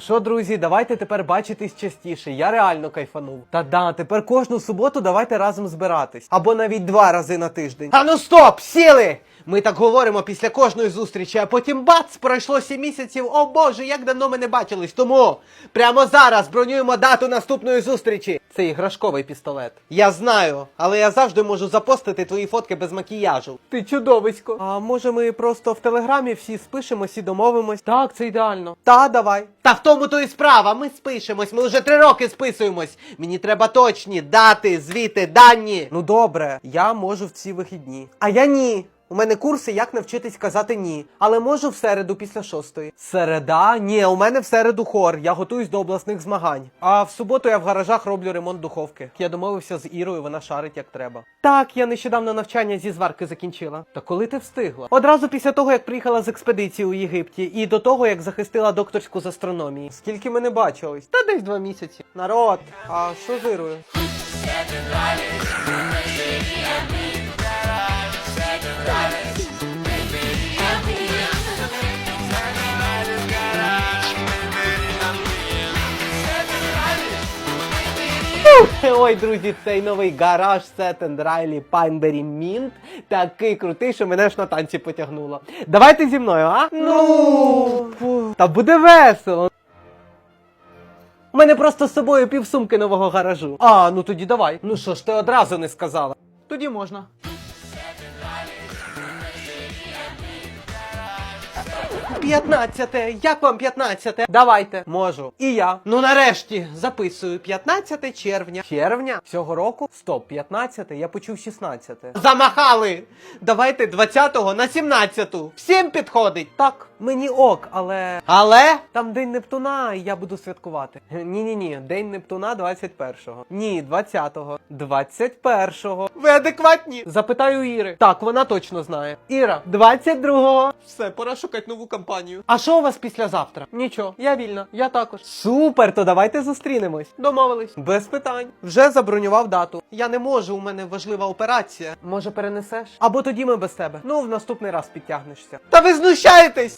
Що, друзі, давайте тепер бачитись частіше. Я реально кайфанув. Та да, тепер кожну суботу давайте разом збиратись. Або навіть два рази на тиждень. А ну стоп! Сіли! Ми так говоримо після кожної зустрічі, а потім бац, пройшло 7 місяців. О боже, як давно ми не бачились. Тому прямо зараз бронюємо дату наступної зустрічі. Це іграшковий пістолет. Я знаю, але я завжди можу запостити твої фотки без макіяжу. Ти чудовисько. А може ми просто в телеграмі всі спишемось і домовимось? Так, це ідеально. Та, давай. Та в тому то і справа. Ми спишемось. Ми вже три роки списуємось. Мені треба точні дати, звіти, дані. Ну добре, я можу в ці вихідні. А я ні. У мене курси, як навчитись казати ні. Але можу в середу після шостої. Середа? Ні, у мене в середу хор. Я готуюсь до обласних змагань. А в суботу я в гаражах роблю ремонт духовки. Я домовився з Ірою, вона шарить як треба. Так, я нещодавно навчання зі зварки закінчила. Та коли ти встигла? Одразу після того, як приїхала з експедиції у Єгипті, і до того, як захистила докторську з астрономії. Скільки ми не бачились? Та десь два місяці. Народ, а що з Ірою? Ой, друзі, цей новий гараж Set and Riley Pineberry Mint такий крутий, що мене ж на танці потягнуло. Давайте зі мною, а? Ну, та буде весело. У мене просто з собою півсумки нового гаражу. А, ну тоді давай. Ну що ж ти одразу не сказала? Тоді можна. П'ятнадцяте, як вам п'ятнадцяте? Давайте, можу. І я. Ну нарешті записую 15 червня. Червня? Цього року? Стоп, 15, я почув 16. Замахали! Давайте 20 на 17. Всім підходить. Так, мені ок, але. Але? Там день Нептуна, і я буду святкувати. Ні, ні, ні, день Нептуна 21-го. Ні, 20-го. 21-го. Ви адекватні? Запитаю Іри. Так, вона точно знає. Іра, 22-го. Все, пора шукати нову компанію. А що у вас післязавтра? Нічого, я вільна, я також. Супер, то давайте зустрінемось. Домовились. Без питань. Вже забронював дату. Я не можу, у мене важлива операція. Може, перенесеш? Або тоді ми без тебе. Ну, в наступний раз підтягнешся. Та ви знущаєтесь!